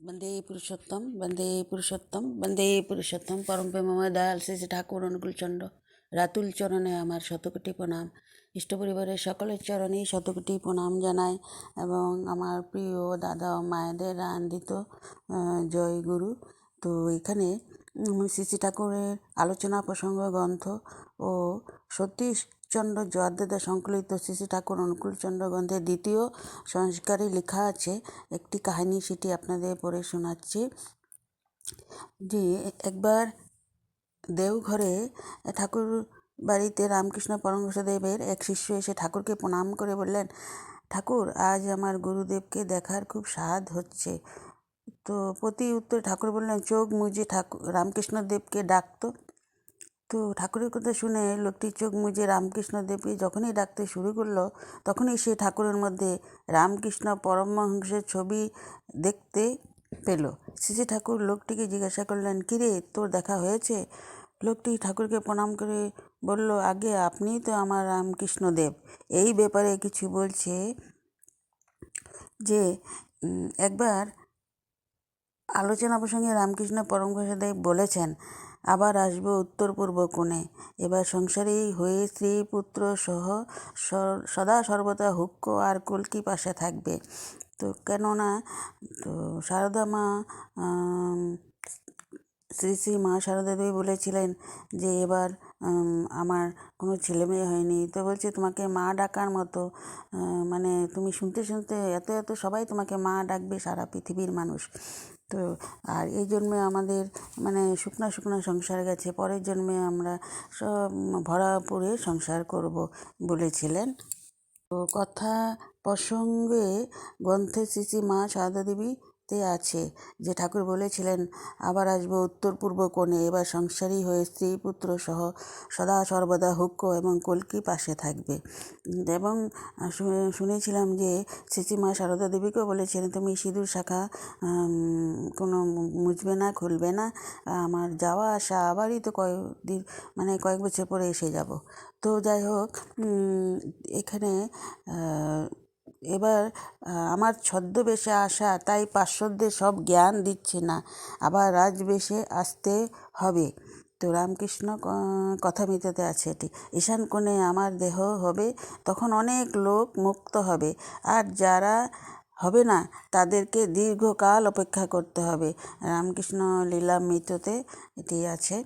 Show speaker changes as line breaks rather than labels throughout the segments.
বন্দে পুরুষোত্তম বন্দে পুরুষোত্তম বন্দে পুরুষোত্তম। পরম প্রেমময় দয়াল শ্রী ঠাকুর অনুকূলচন্দ্র রাতুল চরণে আমার শতকোটি প্রণাম। ইষ্ট পরিবারের সকলের চরণেই শতকোটি প্রণাম জানাই এবং আমার প্রিয় দাদা ও মায়েদের আনন্দিত জয় গুরু। তো এখানে শ্রী ঠাকুরের আলোচনা প্রসঙ্গ, গ্রন্থ ও সতীশচন্দ্র জয়াদ্দাদা সংকলিত শ্রী ঠাকুর অনুকূলচন্দ্র গ্রন্থের দ্বিতীয় সংস্কারে লেখা আছে। একটি কাহিনী সেটি আপনাদের পড়ে শোনাচ্ছি। যে একবার দেওঘরে ঠাকুর বাড়িতে রামকৃষ্ণ পরমহংসদেবের এক শিষ্য এসে ঠাকুরকে প্রণাম করে বললেন, ঠাকুর, আজ আমার গুরুদেবকে দেখার খুব স্বাদ হচ্ছে। তো প্রতি উত্তরে ঠাকুর বললেন, চোখ মুজে ঠাকুর, রামকৃষ্ণদেবকে ডাকতো। তো ঠাকুরের কথা শুনে লোকটির চোখ মুজে রামকৃষ্ণ রামকৃষ্ণদেবকে যখনই ডাকতে শুরু করল, তখনই সে ঠাকুরের মধ্যে রামকৃষ্ণ পরমহংসের ছবি দেখতে পেল। শ্রী ঠাকুর লোকটিকে জিজ্ঞাসা করলেন, কিরে, তোর দেখা হয়েছে? লোকটি ঠাকুরকে প্রণাম করে বলল, আগে আপনিই তো আমার রামকৃষ্ণদেব এই ব্যাপারে কিছু বলছে যে একবার আলোচনা প্রসঙ্গে রামকৃষ্ণ পরমহংসদেব বলেছেন আবার আসব উত্তর পূর্ব কোণে। এবার সংসারেই হয়ে স্ত্রী পুত্র সহ সদা সর্বদা হুক্ক আর কলকি পাশে থাকবে। তো কেননা, তো সারদা মা শ্রী শ্রী মা সারদা দেবী বলেছিলেন যে এবার আমার কোনো ছেলে মেয়ে হয়নি। তো বলছে, তোমাকে মা ডাকার মতো মানে তুমি শুনতে শুনতে এত এত সবাই তোমাকে মা ডাকবে সারা পৃথিবীর মানুষ। তো আর এই জন্মে আমাদের মানে শুকনা শুকনা সংসার গেছে, পরের জন্মে আমরা সব ভরা ভরাপুরে সংসার করব বলেছিলেন। তো কথা প্রসঙ্গে গ্রন্থে শ্রী শ্রী মা সারদা দেবীতে আছে। যে ঠাকুর বলেছিলেন, আবার আসব উত্তর পূর্ব কোণে। এবার সংসারী হয়ে স্ত্রী পুত্র সহ সদা সর্বদা হুক্ক এবং কলকি পাশে থাকবে। এবং শুনেছিলাম যে শ্রী শ্রী মা সারদা দেবীকেও বলেছিলেন তুমি সিঁদুর শাখা কোনো মুছবে না, খুলবে না। আমার যাওয়া আসা আবারই তো কয়েক দিন মানে কয়েক বছর পরে এসে যাব। তো যাই হোক এখানে এবার আমার ছদ্মবেশে আসা তাই পার্শ্বদের সব জ্ঞান দিচ্ছে না। আবার রাজবেশে আসতে হবে। তো রামকৃষ্ণ কথা মিটাতে আছে এটি। ঈশান কোণে আমার দেহ হবে, তখন অনেক লোক মুক্ত হবে। আর যারা হবে না, তাদেরকে দীর্ঘকাল অপেক্ষা করতে হবে। রামকৃষ্ণ লীলা লীলামৃততে এটি আছে।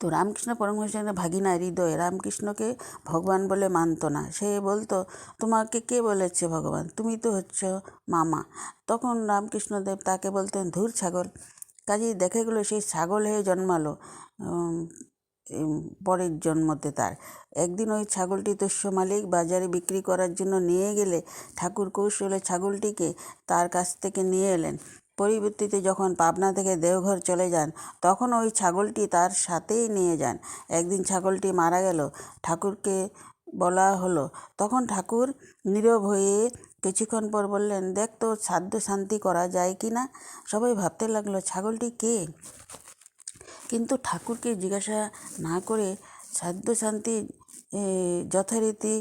তো রামকৃষ্ণ পরমহংসের ভাগিনা হৃদয় রামকৃষ্ণকে ভগবান বলে মানত না। সে বলতো, তোমাকে কে বলেছে ভগবান? তুমি তো হচ্ছ মামা। তখন রামকৃষ্ণদেব তাকে বলতেন, ধুর ছাগল। কাজেই দেখে গেলো সেই ছাগল হয়ে জন্মালো পরের জন্মতে তার। একদিন ওই ছাগলটি তস্য মালিক বাজারে বিক্রি করার জন্য নিয়ে গেলে ঠাকুর কৌশলে ছাগলটিকে তার কাছ থেকে নিয়ে এলেন। পরিবর্তিতে যখন পাবনা থেকে দেওঘর চলে যান, তখন ওই ছাগলটি তার সাথেই নিয়ে যান। একদিন ছাগলটি মারা গেল, ঠাকুরকে বলা হলো। তখন ঠাকুর নীরব হয়ে কিছুক্ষণ পর বললেন, দেখ তো, সাধ্য শান্তি করা যায় কি না? সবাই ভাবতে লাগল, ছাগলটি কে? কিন্তু ঠাকুরকে জিজ্ঞাসা না করে সাধ্য শান্তি যথারীতি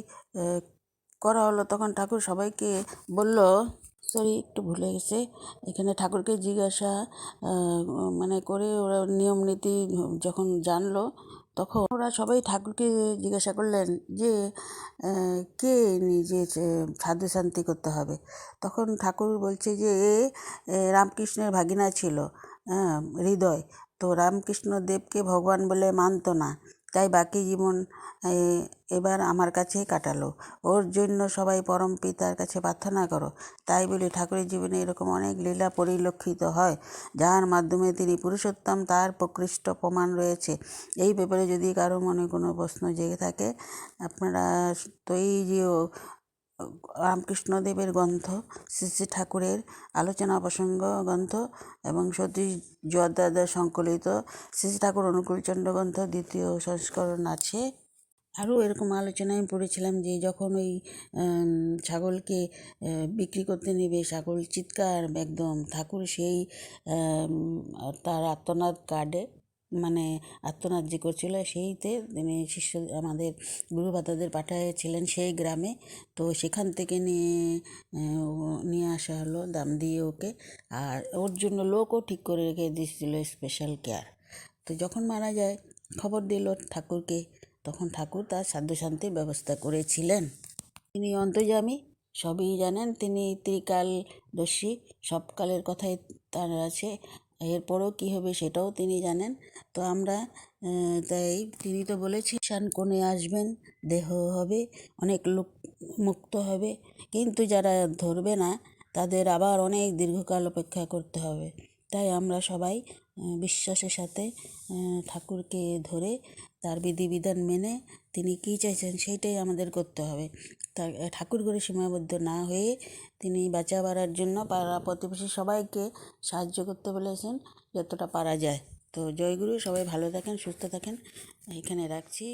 করা হলো। তখন ঠাকুর সবাইকে বলল সরি একটু ভুলে গেছে। এখানে ঠাকুরকে জিজ্ঞাসা মানে করে ওরা নিয়ম নীতি যখন জানলো তখন ওরা সবাই ঠাকুরকে জিজ্ঞাসা করলেন যে কে নিজে সাধ্য শান্তি করতে হবে? তখন ঠাকুর বলছে যে এ এ, রামকৃষ্ণের ভাগিনা ছিল হ্যাঁ হৃদয়। তো রামকৃষ্ণ দেবকে ভগবান বলে মানতো না। তাই বাকি জীবন এবার আমার কাছেই কাটালো। ওর জন্য সবাই পরম পিতার কাছে প্রার্থনা করো। তাই বলে ঠাকুরের জীবনে এরকম অনেক লীলা পরিলক্ষিত হয়, যার মাধ্যমে তিনি পুরুষোত্তম, তার প্রকৃষ্ট প্রমাণ রয়েছে। এই ব্যাপারে যদি কারও মনে কোনো প্রশ্ন জেগে থাকে, আপনারা তো এই যে রামকৃষ্ণদেবের গ্রন্থ, শ্রী শ্রী ঠাকুরের আলোচনা প্রসঙ্গ গ্রন্থ এবং সতীশ জয়দাদা সংকলিত শ্রী শ্রী ঠাকুর অনুকূলচন্দ্র গ্রন্থ দ্বিতীয় সংস্করণ আছে। আরও এরকম আলোচনায় পড়েছিলাম যে যখন ওই ছাগলকে বিক্রি করতে নেবে, ছাগল চিৎকার একদম, ঠাকুর সেই তার আত্মনাদ কার্ডে মানে আত্মনাদ যে করছিল সেইতে তিনি শিষ্য আমাদের গুরুভাতাদের পাঠিয়েছিলেন সেই গ্রামে। তো সেখান থেকে নিয়ে নিয়ে আসা হলো দাম দিয়ে ওকে। আর ওর জন্য লোকও ঠিক করে রেখে দিয়েছিল স্পেশাল কেয়ার তো যখন মারা যায়, খবর দিল ঠাকুরকে। তখন ঠাকুর তার সাধ্যশান্তির ব্যবস্থা করেছিলেন। তিনি অন্তর্জামী সবই জানেন। তিনি ত্রিকালদর্শী, সব কালের কথাই তার আছে। এরপরেও কী হবে সেটাও তিনি জানেন। তো আমরা তাই তিনি তো বলেছি শান কোণে আসবেন, দেহ হবে, অনেক লোক মুক্ত হবে। কিন্তু যারা ধরবে না, তাদের আবার অনেক দীর্ঘকাল অপেক্ষা করতে হবে। তাই আমরা সবাই বিশ্বাসের সাথে ঠাকুরকে ধরে তার বিধিবিধান মেনে তিনি কী চাইছেন সেইটাই আমাদের করতে হবে। তা, ঠাকুর করে সীমাবদ্ধ না হয়ে তিনি বাঁচা বাড়ার জন্য পাড়া প্রতিবেশী সবাইকে সাহায্য করতে বলেছেন, যতটা পারা যায়। তো জয়গুরু সবাই ভালো থাকেন, সুস্থ থাকেন। এখানে রাখছি।